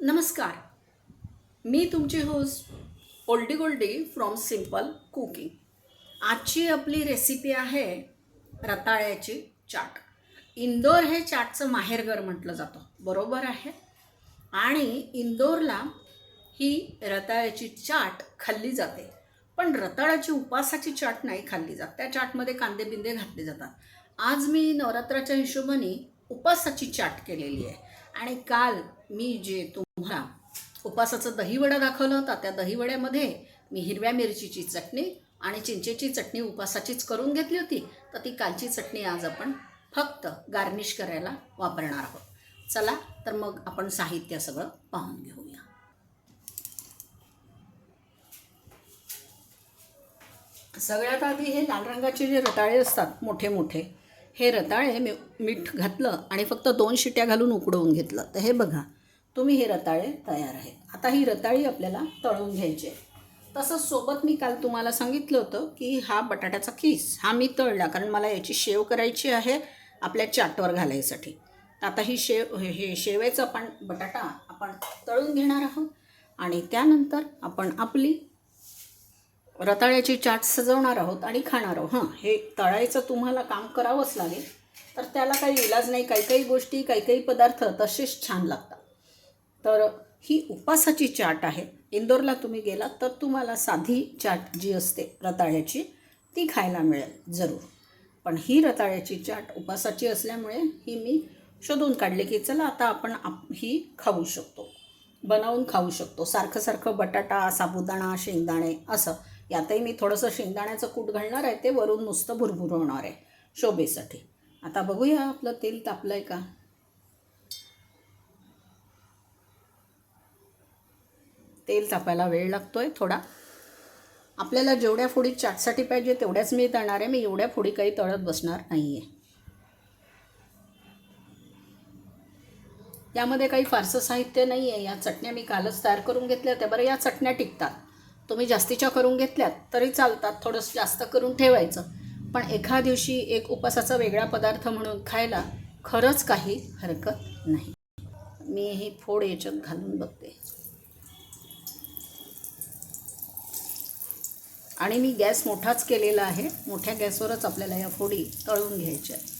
नमस्कार. मी तुमची host oldie goldie from simple cooking आजची आपली रेसिपी आहे रताळ्याची चाट. इंदोर हे चाटचं माहेरघर म्हटलं जातं. बरोबर आहे? आणि इंदोरला ही रताळ्याची चाट खाल्ली जाते. पण रताळ्याची उपासाची चाट नाही खाल्ली जात. त्या चाटमध्ये कांदे बिंदे घातले जातात. आज मी नवरात्राच्या हिशोबाने उपासाची चाट केलेली आहे. आणि काल मी जे तुम्हाला उपासाचं दहीवडा दाखवलं होता त्या दहीवड्यामध्ये मी हिरव्या मिरचीची चटणी आणि चिंचेची चटणी उपासाचीच करून घेतली होती. तर ती कालची चटणी आज आपण फक्त गार्निश करायला वापरणार आहोत. चला तर मग आपण साहित्य सगळं पाहून घेऊया. सगळ्यात आधी हे लाल रंगाचे जे रताळे असतात मोठे मोठे हे रताळे मी मीठ घातलं आणि फक्त दोन शिट्या घालून उकडवून घेतलं. तर हे बघा तुम्ही हे रताळे तयार आहेत. आता ही रताळी आपल्याला तळून घ्यायची आहे. तसंच सोबत मी काल तुम्हाला सांगितलं होतं की हा बटाट्याचा खीस हा मी तळला कारण मला याची शेव करायची आहे आपल्या चाटवर घालायसाठी. आता ही शेव हे हे शेवेचं आपण बटाटा आपण तळून घेणार आहोत आणि त्यानंतर आपण आपली रताळ्याची चाट सजवणार आहोत आणि खाणार आहोत. हां हे तळायचं तुम्हाला काम करावंच लागेल. तर त्याला काही इलाज नाही काही काही गोष्टी काही काही पदार्थ तसेच छान लागतात. तर ही उपासाची चाट आहे. इंदोरला तुम्ही गेलात तर तुम्हाला साधी चाट जी असते रताळ्याची ती खायला मिळेल जरूर. पण ही रताळ्याची चाट उपासाची असल्यामुळे ही मी शोधून काढली की चला आता आपण आप ही खाऊ शकतो. बनवून खाऊ शकतो. सारखं सारखं बटाटा साबुदाणा शेंगदाणे असं यातही मी थोडंसं शेंगदाण्याचं कूट घालणार आहे ते वरून नुसतं भुरभुरवणार आहे शोभेसाठी. आता बघूया आपलं तेल तापलं आहे का? तेल तापायला वेळ लागतो आहे थोडा. आपल्याला जेवढ्या फोडी चाटसाठी पाहिजे तेवढ्याच मी तळणार आहे मी एवढ्या फोडी काही तळत बसणार नाही आहे यामध्ये काही फारसं साहित्य नाही आहे या चटण्या मी कालच तयार करून घेतल्या होत्या. बरं या चटण्या टिकतात. तुम्ही जास्तीच्या करून घेतल्यात तरी चालतात थोडंसं जास्त करून ठेवायचं. पण एका दिवशी एक उपासाचा वेगळा पदार्थ म्हणून खायला खरंच काही हरकत नाही. मी ही फोड याच्यात घालून बघते. आणि मी गॅस मोठाच केलेला आहे. मोठ्या गॅसवरच आपल्याला या फोडी तळून घ्यायच्या आहेत.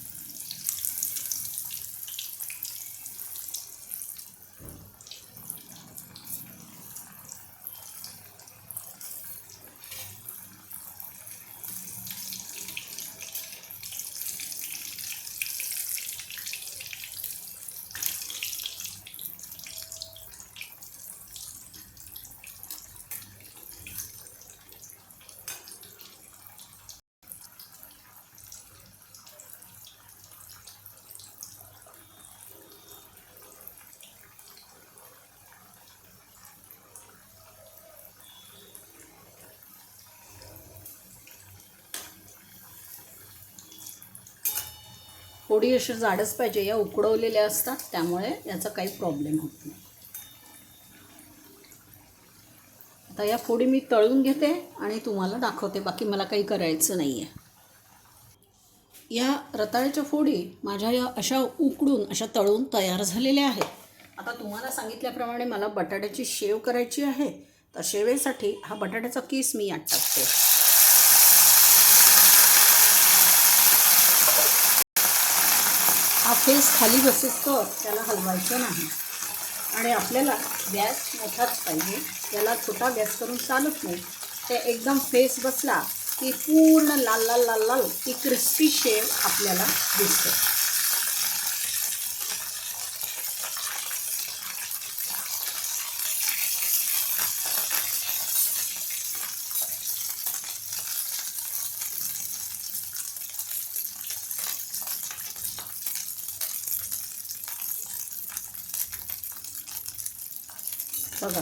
थोडी अशी जाडच पाहिजे. या उकडवलेल्या असतात त्यामुळे याचा काही प्रॉब्लेम होत नाही. आता या फोडी मी तळून घेते आणि तुम्हाला दाखवते. बाकी मला काही करायचं नाही आहे या रताळ्याच्या फोडी माझ्या या अशा उकडून अशा तळून तयार झालेल्या आहेत. आता तुम्हाला सांगितल्याप्रमाणे मला बटाट्याची शेव करायची आहे. तर शेवेसाठी हा बटाट्याचा किस मी यात टाकते. हा फेस खाली बसेस तर त्याला हलवायचं नाही. आणि आपल्याला गॅस मोठाच पाहिजे. त्याला छोटा गॅस करून चालत नाही. ते एकदम फेस बसला की पूर्ण लाल लाल लाल लाल ती क्रिस्पी शेव आपल्याला दिसते. बघा.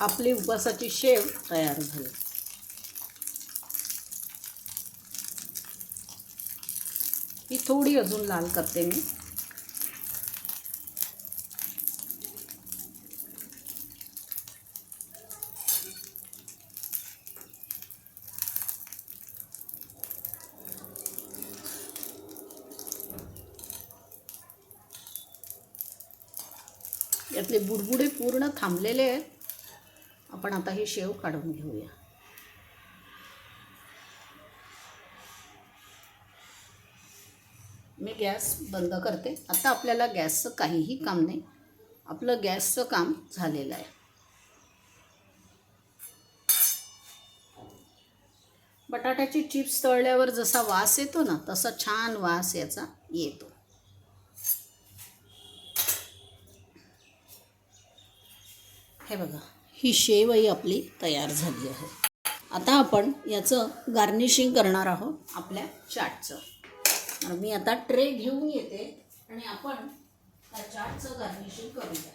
आपली उपवासाची शेव तयार झाली. ही थोडी अजून लाल करते मी. त्यातले बुडबुडे पूर्ण थांबलेले आहेत. आपण आता हे शेव काढून घेऊया. मी गॅस बंद करते. आता आपल्याला गॅसचं काहीही काम नाही. आपलं गॅसचं काम झालेलं आहे. बटाट्याची चिप्स तळल्यावर जसा वास येतो ना तसा छान वास याचा येतो. हे बघा ही शेवही आपली तयार झाली आहे. आता आपण याचं गार्निशिंग करणार आहोत आपल्या चाटचं. तर मी आता ट्रे घेऊन येते आणि आपण त्या चाटचं गार्निशिंग करूया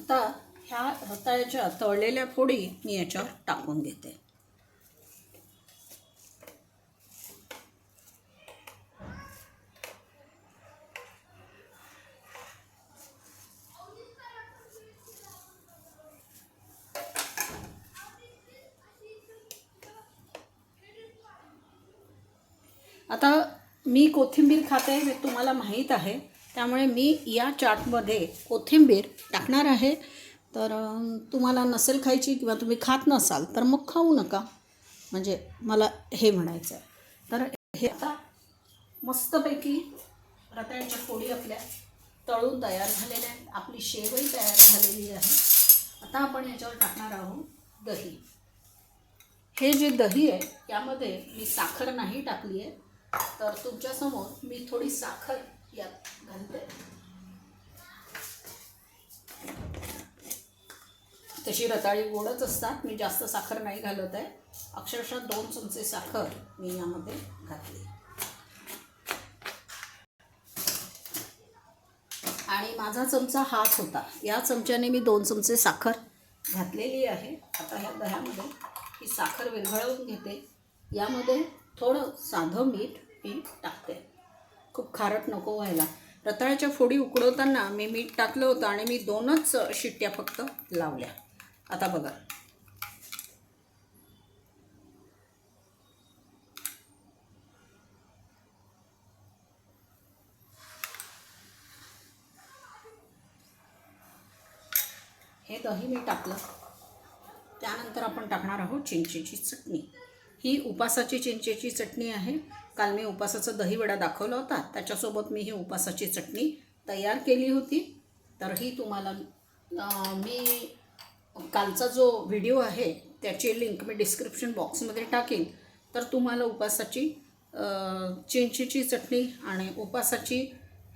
आता ह्या रताळ्याच्या तळलेल्या फोडी मी याच्यावर टाकून घेते. आता मी कोथिंबीर खाते हे तुम्हाला माहीत आहे त्यामुळे मी या चाटमध्ये कोथिंबीर टाकणार आहे. तर तुम्हाला नसेल खायची किंवा तुम्ही खात नसाल तर मग खाऊ नका. म्हणजे मला हे म्हणायचं आहे तर हे आता मस्तपैकी रताळ्याच्या फोडी आपल्या तळून तयार झालेल्या आहेत. आपली शेवही तयार झालेली आहे. आता आपण याच्यावर टाकणार आहोत दही. हे जे दही आहे यामध्ये मी साखर नाही टाकली आहे. तर तुमच्यासमोर मी थोडी साखर यात घालते. तशी रताळी गोडच असतात. मी जास्त साखर नाही घालत आहे. अक्षरशः दोन चमचे साखर मी यामध्ये घातली. आणि माझा चमचा हाच होता. या चमच्याने मी दोन चमचे साखर घातलेली आहे. आता ह्या दह्यामध्ये ही साखर विरघळवून घेते. यामध्ये थोडं साधं मीठ मी टाकते. खूप खारट नको व्हायला. रताळ्याच्या फोडी उकडवताना मी मीठ टाकलं होतं आणि मी दोनच शिट्ट्या फक्त लावल्या. आता बघा. हे दही मी टाकलं. त्यानंतर आपण टाकणार आहोत चिंचेची चटणी. ही उपासाची चिंचेची चटणी आहे. काल मी उपासाचा दहीवडा दाखवला होता. त्याच्यासोबत मी ही उपासाची चटणी तयार केली होती. तर ही तुम्हाला मी कालचा जो व्हिडिओ आहे त्याची लिंक मी डिस्क्रिप्शन बॉक्समध्ये टाकेन. तर तुम्हाला उपासाची चिंचीची चिंचेची चटणी आणि उपासाची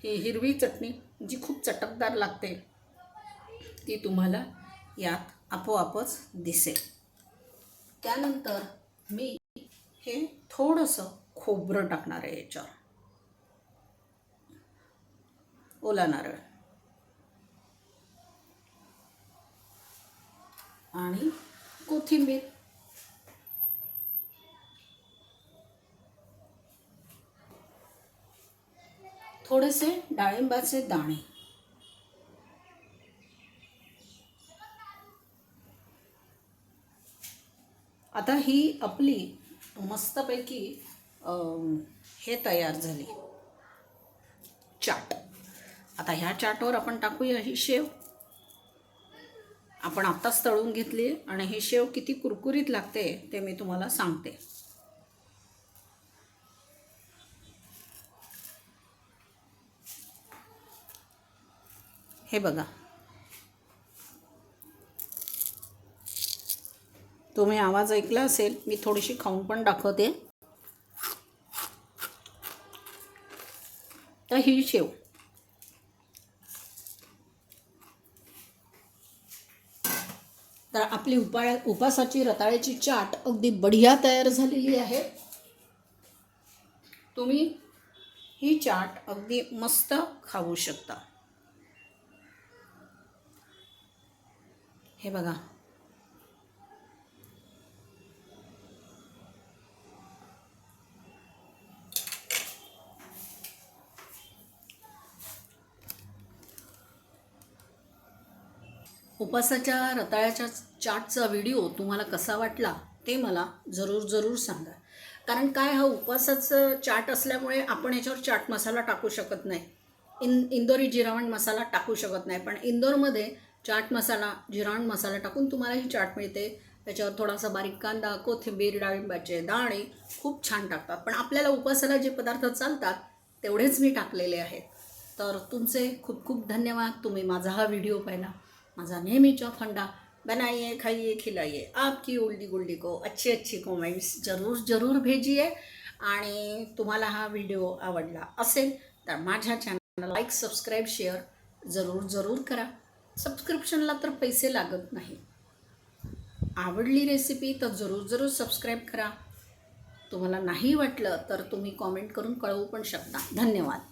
ही हिरवी चटणी जी खूप चटकदार लागते ती तुम्हाला यात आपोआपच दिसेल. त्यानंतर मी हे थोडंसं खोबरं टाकणार आहे याच्यावर. ओला नारळ. आणि कोथिंबीर. थोडेसे डाळिंबाचे दाणे. आता ही आपली मस्तपैकी हे तयार झाली. चाट. आता ह्या चाटवर आपण टाकूया ही शेव. आपण आत्ताच तळून घेतली आणि ही शेव किती कुरकुरीत लागते ते मी तुम्हाला सांगते. हे बघा. तुम्ही आवाज ऐकला असेल मी थोडीशी खाऊन पण दाखवते. तर ही शेव. आपली उपाळ्या उपासाची रताळ्याची चाट अगदी बढिया तयार झालेली आहे. तुम्ही ही चाट अगदी मस्त खाऊ शकता. हे बघा. उपासाच्या रताळ्याच्या चाटचा व्हिडिओ तुम्हाला कसा वाटला ते मला जरूर जरूर सांगा. कारण काय हा उपवासाचं चाट असल्यामुळे आपण याच्यावर चाट मसाला टाकू शकत नाही. इन इंदोरी जिरावण मसाला टाकू शकत नाही. पण इंदोरमध्ये चाट मसाला जिरावण मसाला टाकून तुम्हाला ही चाट मिळते. त्याच्यावर थोडासा बारीक कांदा कोथिंबीर डाळिंबाचे दाणे खूप छान टाकतात. पण आपल्याला उपवासाला जे पदार्थ चालतात तेवढेच मी टाकलेले आहेत. तर तुमचे खूप खूप धन्यवाद. तुम्ही माझा हा व्हिडिओ पाहिला. माझा नेहमीचा फंडा. बनाइए खाइए खिलाइए। आपकी उल्डी गुल्डी को अच्छी अच्छी कॉमेंट्स जरूर जरूर भेजिए आणि तुम्हाला हा व्हिडिओ आवडला असेल तर माझ्या चॅनलला लाईक सबस्क्राईब शेअर जरूर जरूर करा. सबस्क्रिप्शनला तर पैसे लागत नाही. आवडली रेसिपी तर जरूर जरूर सबस्क्राईब करा. तुम्हाला नाही वाटलं तर तुम्ही कॉमेंट करून कळवू पण शकता. धन्यवाद.